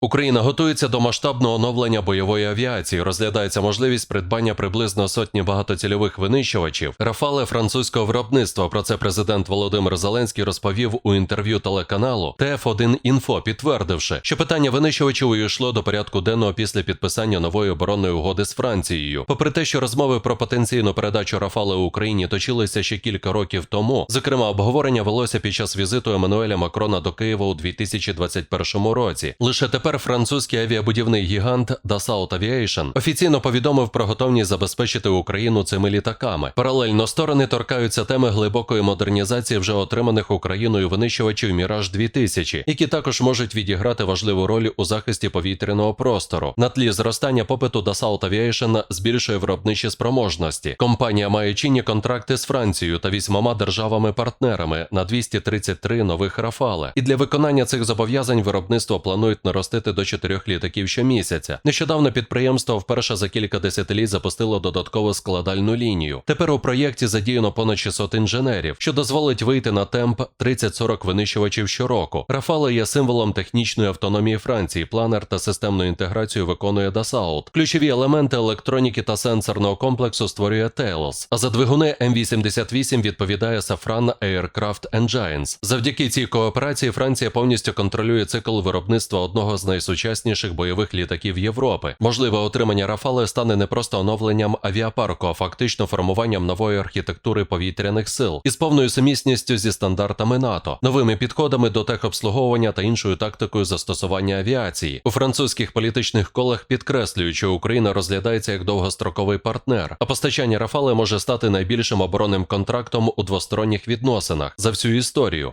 Україна готується до масштабного оновлення бойової авіації. Розглядається можливість придбання приблизно сотні багатоцільових винищувачів. Рафали французького виробництва. Про це президент Володимир Зеленський розповів у інтерв'ю телеканалу ТФ1 Інфо, підтвердивши, що питання винищувачів увійшло до порядку денного після підписання нової оборонної угоди з Францією. Попри те, що розмови про потенційну передачу Рафали Україні точилися ще кілька років тому. Зокрема, обговорення велося під час візиту Еммануеля Макрона до Києва у 2021 році. Лише тепер французький авіабудівний гігант Dassault Aviation офіційно повідомив про готовність забезпечити Україну цими літаками. Паралельно сторони торкаються теми глибокої модернізації вже отриманих Україною винищувачів Міраж 2000 які також можуть відіграти важливу роль у захисті повітряного простору. На тлі зростання попиту Dassault Aviation збільшує виробничі спроможності. Компанія має чинні контракти з Францією та вісьмома державами-партнерами на 233 нових рафали. І для виконання цих зобов'язань виробництво планують наростити до 4 літаків щомісяця. Нещодавно підприємство вперше за кілька десятиліть запустило додаткову складальну лінію. Тепер у проєкті задіяно понад 600 інженерів, що дозволить вийти на темп 30-40 винищувачів щороку. Рафали є символом технічної автономії Франції. Планер та системну інтеграцію виконує Dassault. Ключові елементи електроніки та сенсорного комплексу створює Telos. А за двигуни М88 відповідає Safran Aircraft Engines. Завдяки цій кооперації Франція повністю контролює цикл виробництва одного з найсучасніших бойових літаків Європи. Можливе отримання Рафали стане не просто оновленням авіапарку, а фактично формуванням нової архітектури повітряних сил із повною сумісністю зі стандартами НАТО, новими підходами до техобслуговування та іншою тактикою застосування авіації. У французьких політичних колах підкреслюють, що Україна розглядається як довгостроковий партнер, а постачання Рафали може стати найбільшим оборонним контрактом у двосторонніх відносинах за всю історію.